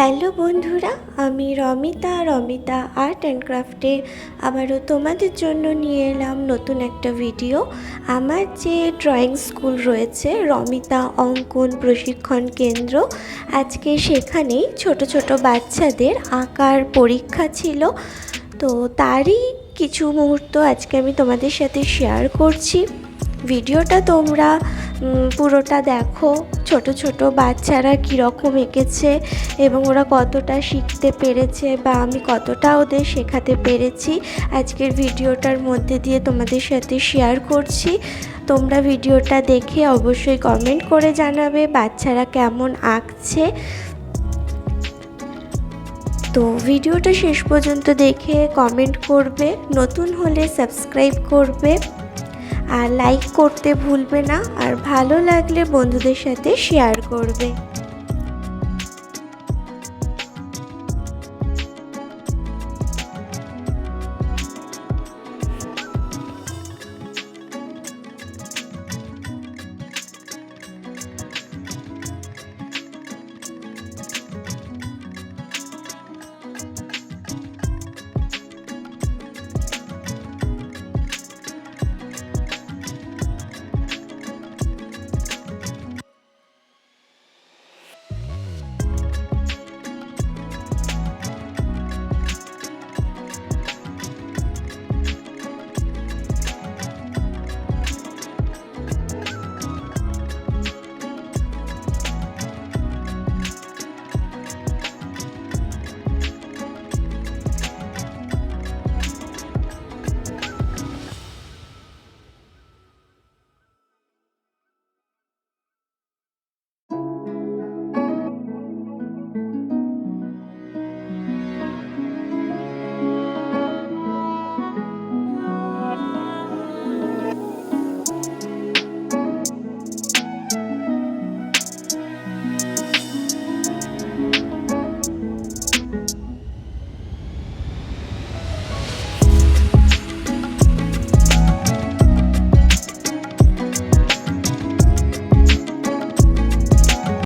Hello বন্ধুরা, আমি Ramita Ramita art and ক্রাফটে আবারও তোমাদের জন্য নিয়ে এলাম নতুন একটা ভিডিও আমার যে ড্রয়িং স্কুল রয়েছে, রমিতা অঙ্কন প্রশিক্ষণ কেন্দ্র, আজকে সেখানেই ছোট ছোট বাচ্চাদের আঁকার পরীক্ষা ছিল। তো তারই কিছু মুহূর্ত আজকে আমি তোমাদের সাথে শেয়ার করছি। ভিডিওটা তোমরা পুরোটা দেখো, ছোট ছোট বাচ্চারা কীরকম এঁকেছে এবং ওরা কতটা শিখতে পেরেছে বা আমি কতটা ওদের শেখাতে পেরেছি। আজকের ভিডিওটার মধ্যে দিয়ে তোমাদের সাথে শেয়ার করছি। তোমরা ভিডিওটা দেখে অবশ্যই কমেন্ট করে জানাবে বাচ্চারা কেমন আঁকছে। তো ভিডিওটা শেষ পর্যন্ত দেখে কমেন্ট করবে, নতুন হলে সাবস্ক্রাইব করবে। আর লাইক করতে ভুলবে না। আর ভালো লাগলে বন্ধুদের সাথে শেয়ার করবে।